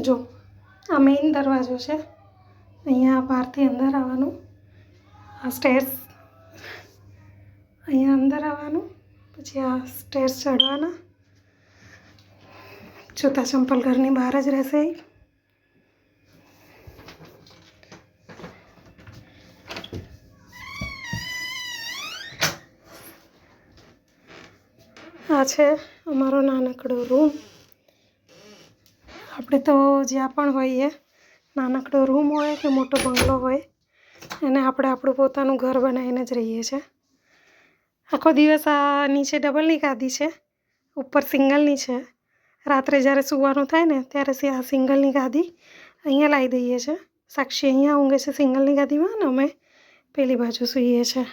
જો, આ મેઇન દરવાજો છે. અહીંયા બહારથી અંદર આવવાનું. આ સ્ટેર્સ અહીંયા અંદર આવવાનું. પછી આ સ્ટેર્સ ચડવાના. જૂતા ચંપલ ઘરની બહાર જ રહેશે આ છે અમારો નાનકડો રૂમ આપણે તો જ્યાં પણ હોઈએ, નાનકડો રૂમ હોય કે મોટો બંગલો હોય, એને આપણે આપણું પોતાનું ઘર બનાવીને જ રહીએ છીએ. આખો દિવસ આ નીચે ડબલની ગાદી છે, ઉપર સિંગલની છે. રાત્રે જ્યારે સૂવાનું થાય ને, ત્યારે આ સિંગલની ગાદી અહીંયા લાવી દઈએ છીએ. સાક્ષી અહીંયા ઊંઘે છે સિંગલની ગાદીમાં ને અમે પેલી બાજુ સૂઈએ છીએ.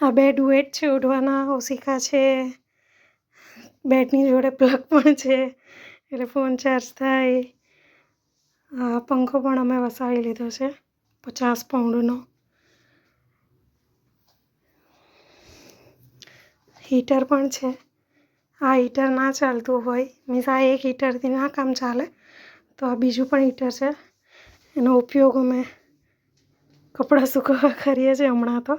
આ બે ડુએટ છે, ઉડવાના ઓશિકા છે બેડની જોડે પ્લગ પણ છે. એટલે ફોન ચાર્જ થાય. આ પંખો પણ અમે વસાવી લીધો છે, પચાસ પાઉન્ડનો હીટર પણ છે. આ હીટર ના ચાલતું હોય. મીન્સ આ એક હીટરથી ના કામ ચાલે. તો આ બીજું પણ હીટર છે. એનો ઉપયોગ અમે કપડાં સૂકવવા કરીએ છીએ હમણાં તો.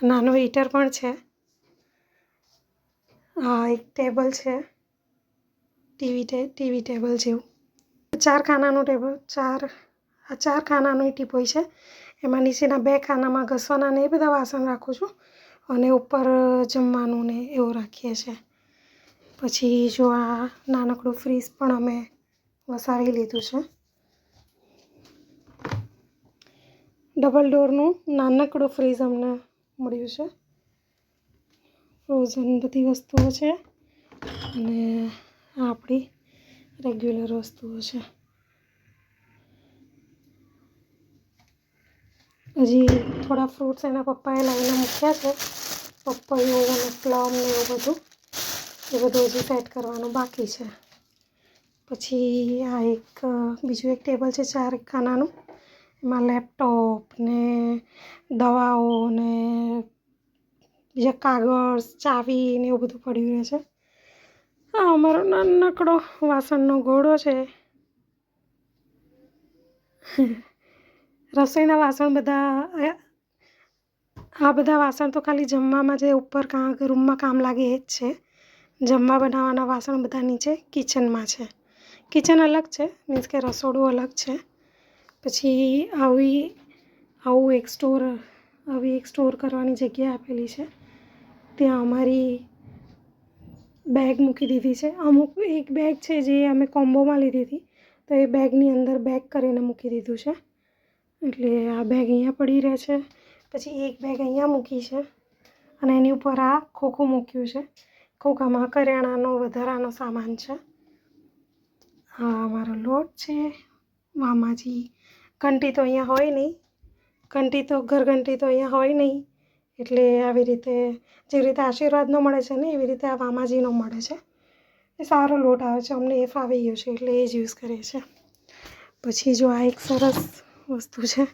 નાનું હીટર પણ છે. એક ટેબલ છે. ટીવી ટે, ટીવી ટેબલ જેવું. ચાર ખાનાનું ટેબલ, ચાર, આ ચાર ખાનાનું ટીપોય છે. એમાં નીચેના બે ખાનામાં ઘસવાના ને એ બધા વાસણ રાખું છું. અને ઉપર જમવાનું ને એવું રાખીએ છીએ પછી જો આ નાનકડું ફ્રીજ પણ અમે વસાવી લીધું છે. ડબલ ડોરનું નાનકડું ફ્રીજ અમને મળ્યું છે. ફ્રોઝન બધી વસ્તુઓ છે અને આપણી રેગ્યુલર વસ્તુઓ છે. હજી થોડા ફ્રૂટ્સ એના પપ્પાએ લાવીને મૂક્યા છે. પપૈયું અને પ્લમ ને એવું બધું. એ બધું હજી સેટ કરવાનું બાકી છે. પછી આ એક, બીજું એક ટેબલ છે ચાર ખાનાનું. એમાં લેપટોપ ને દવાઓ ને બીજા કાગળ, ચાવી ને એવું બધું પડ્યું રહે છે. આ અમારો નાનકડો વાસણનો ઘોડો છે. રસોઈના વાસણ બધા, આ બધા વાસણ તો ખાલી જમવામાં જે ઉપર કાં રૂમમાં કામ લાગે એ જ છે. જમવા બનાવવાના વાસણ બધા નીચે કિચનમાં છે. કિચન અલગ છે, મીન્સ કે રસોડું અલગ છે. પછી આવી, આવું એક સ્ટોર, આવી એક સ્ટોર કરવાની જગ્યા આપેલી છે. ત્યાં અમારી બેગ મૂકી દીધી છે. અમુક એક બેગ છે જે અમે કોમ્બોમાં લીધી હતી. તો એ બેગની અંદર બેગ કરીને મૂકી દીધું છે. એટલે આ બેગ અહીંયા પડી રહે છે. પછી એક બેગ અહીંયા મૂકી છે. અને એની ઉપર આ ખોખું મૂક્યું છે. ખોખામાં કરિયાણાનો, વધારાનો સામાન છે. આ અમારો લોટ છે. મામાજી, ઘંટી તો અહીંયા હોય નહીં. ઘંટી તો, ઘરઘંટી તો અહીંયા હોય નહીં. એટલે આવી રીતે જેવી રીતે આશીર્વાદનો મળે છે ને, એવી રીતે આ વામાજીનો મળે છે. એ સારો લોટ આવે છે, અમને એ ફાવી ગયો છે, એટલે એ જ યુઝ કરીએ છીએ પછી જો આ એક સરસ વસ્તુ છે,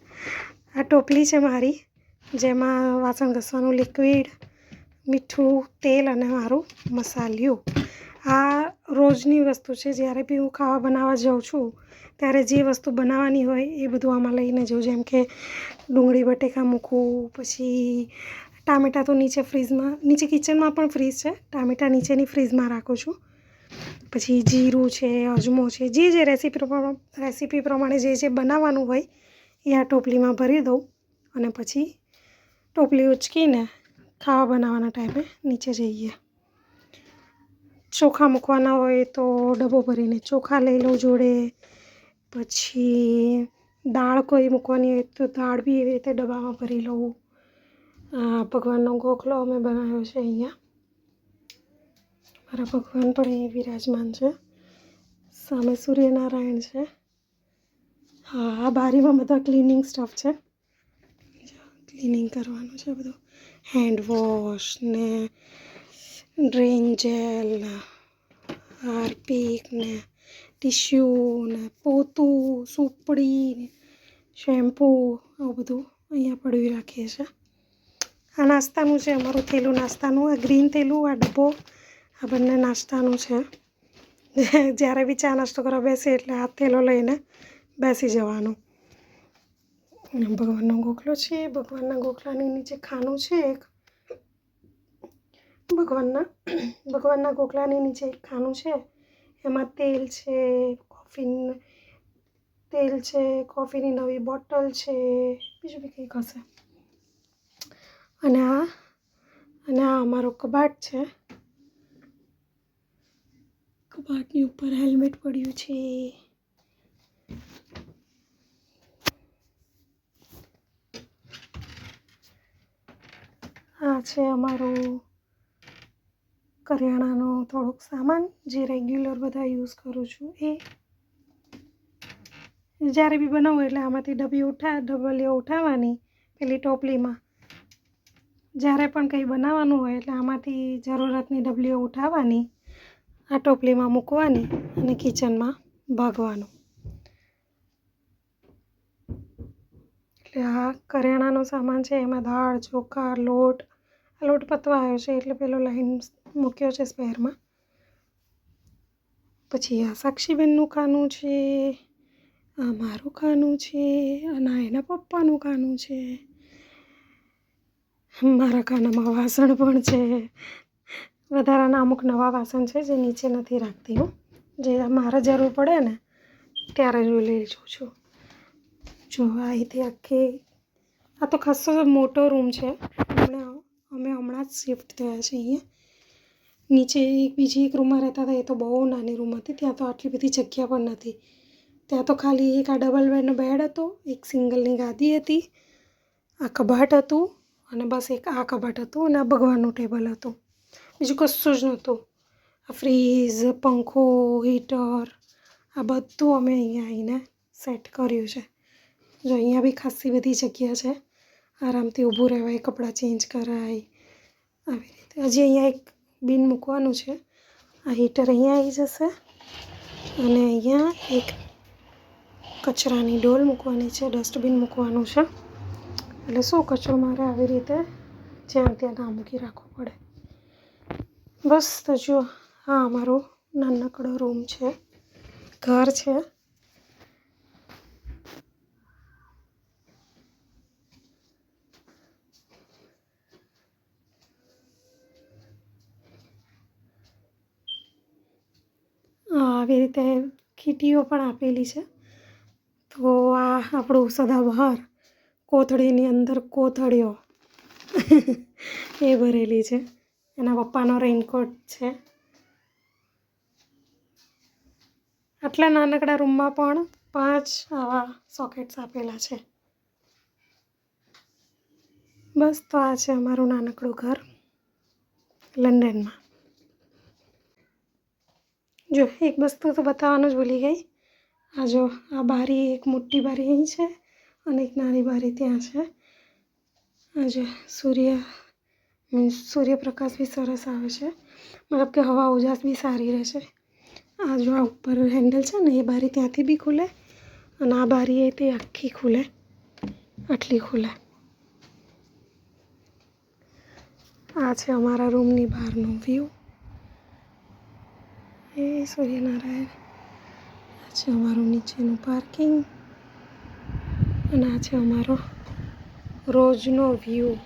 આ ટોપલી છે મારી, જેમાં વાસણ ઘસવાનું લિક્વિડ મીઠું, તેલ અને મારું મસાલિયું. આ રોજની વસ્તુ છે. જ્યારે બી હું ખાવા બનાવવા જાઉં છું, ત્યારે જે વસ્તુ બનાવવાની હોય એ બધું આમાં લઈને જાઉં. જેમ કે ડુંગળી, બટેકા મૂકવું, પછી ટામેટાં તો નીચે ફ્રીઝમાં, નીચે કિચનમાં પણ ફ્રીઝ છે. ટામેટાં નીચેની ફ્રીઝમાં રાખું છું. પછી જીરું છે, અજમો છે, જે જે રેસીપી રેસીપી પ્રમાણે જે જે બનાવવાનું હોય એ આ ટોપલીમાં ભરી દઉં અને પછી ટોપલી ઉચકીને ખાવા બનાવવાના ટાઈમે નીચે જઈએ. ચોખા મૂકવાના હોય તો ડબ્બો ભરીને ચોખા લઈ લઉં જોડે. પછી દાળ કોઈ મૂકવાની હોય તો દાળ બી એવી રીતે ડબ્બામાં ભરી લઉં. ભગવાનનો ગોખલો અમે બનાવ્યો છે અહીંયા. મારા ભગવાન પણ અહીં વિરાજમાન છે. સામે સૂર્યનારાયણ છે. હા, આ બારીમાં બધા ક્લિનિંગ સ્ટફ છે. ક્લિનિંગ કરવાનું છે બધું. હેન્ડ વોશ ને ડ્રેન જેલ હાર્પિક ને ટીશ્યુ ને પોતું સુપડી ને શેમ્પૂ આવું બધું અહીંયા પડવી રાખીએ છીએ આ નાસ્તાનું છે, અમારું થેલું નાસ્તાનું, આ ગ્રીન થેલું, આ ડબ્બો, આ બંને નાસ્તાનું છે. જ્યારે બી ચા નાસ્તો કરવા બેસે એટલે આ થેલો લઈને બેસી જવાનું. ભગવાનનો ગોખલો છે, ભગવાનના ગોખલાની નીચે ખાનું છે એક. ભગવાનના ભગવાનના ગોખલાની નીચે એક ખાનું છે. એમાં તેલ છે કોફી તેલ છે, કોફીની નવી બોટલ છે, બીજું બી કંઈક હશે. અને આ અને આ અમારો કબાટ છે. કબાટની ઉપર હેલ્મેટ પડ્યું છે. આ છે અમારું કરિયાણાનો થોડોક સામાન જે રેગ્યુલર બધા યુઝ કરું છું એ જ્યારે બી બનાવું એટલે આમાંથી ડબી ઉઠા, ડબલીઓ ઉઠાવવાની, પેલી ટોપલીમાં. જ્યારે પણ કંઈ બનાવવાનું હોય એટલે આમાંથી જરૂરતની ડબલીઓ ઉઠાવવાની, આ ટોપલીમાં મૂકવાની અને કિચનમાં ભાગવાનું. એટલે આ કરિયાણાનો સામાન છે, એમાં દાળ, ચોખા, લોટ, આ લોટ પતવા આવ્યો છે એટલે પેલો લાઈન મૂક્યો છે સ્પેરમાં પછી આ સાક્ષીબેનનું ખાનું છે, આ મારું ખાનું છે, અને આ એના પપ્પાનું ખાનું છે. મારા ખાનામાં વાસણ પણ છે. વધારાના અમુક નવા વાસણ છે જે નીચે નથી રાખતી હું. જે મારે જરૂર પડે ને, ત્યારે જ લઈ જઉં છું. જો અહીંથી આખી, આ તો ખાસો મોટો રૂમ છે. હમણાં, અમે હમણાં જ શિફ્ટ થયા છે અહીંયા. નીચે એક બીજી એક રૂમમાં રહેતા હતા, એ તો બહુ નાની રૂમ હતી, ત્યાં તો આટલી બધી જગ્યા પણ નથી. ત્યાં તો ખાલી એક આ ડબલ બેડનો બેડ હતો, એક સિંગલની ગાદી હતી, આ કબાટ હતું અને બસ એક આ કબાટ હતું અને આ ભગવાનનું ટેબલ હતું. બીજું કશું જ નહોતું. આ ફ્રીઝ પંખો હીટર આ બધું અમે અહીંયા આવીને સેટ કર્યું છે. જો અહીંયા બી ખાસી બધી જગ્યા છે. આરામથી ઊભું રહેવાય, કપડાં ચેન્જ કરાય, આવી રીતે. હજી અહીંયા એક બિન મૂકવાનું છે. આ હીટર અહીંયા આવી જશે અને અહીંયા એક કચરાની ડોલ મૂકવાની છે, ડસ્ટબિન મૂકવાનું છે. એટલે શું કચરો મારે આવી રીતે જ્યાં ત્યાં ના મૂકી રાખવો પડે. બસ તો જો આ અમારો નાનકડો રૂમ છે, ઘર છે. આવી રીતે ખીટીઓ પણ આપેલી છે. તો આ આપણું સદાબહાર કોથળીની અંદર કોથળીઓ એ ભરેલી છે. એના પપ્પાનો રેઇનકોટ છે. આટલા નાનકડા રૂમમાં પણ પાંચ આવા સોકેટ્સ આપેલા છે. બસ તો આ છે અમારું નાનકડું ઘર લંડનમાં. જો, એક વસ્તુ તો બતાવવાનું જ ભૂલી ગઈ. આ જો, આ બારી એક મોટી બારી અહીં છે અને એક નાની બારી ત્યાં છે. આ જો, સૂર્ય, મીન્સ સૂર્યપ્રકાશ બી સરસ આવે છે. મતલબ કે હવા ઉજાસ બી સારી રહે છે. આ જો, આ ઉપર હેન્ડલ છે ને, એ બારી ત્યાંથી બી ખુલે અને આ બારી એ તે આખી ખુલે, આટલી ખુલે. આ છે અમારા રૂમની બહારનો વ્યૂ એ સૂર્યનારાયણ. આ છે અમારું નીચેનું પાર્કિંગ. અને આ છે અમારો રોજનો વ્યૂ.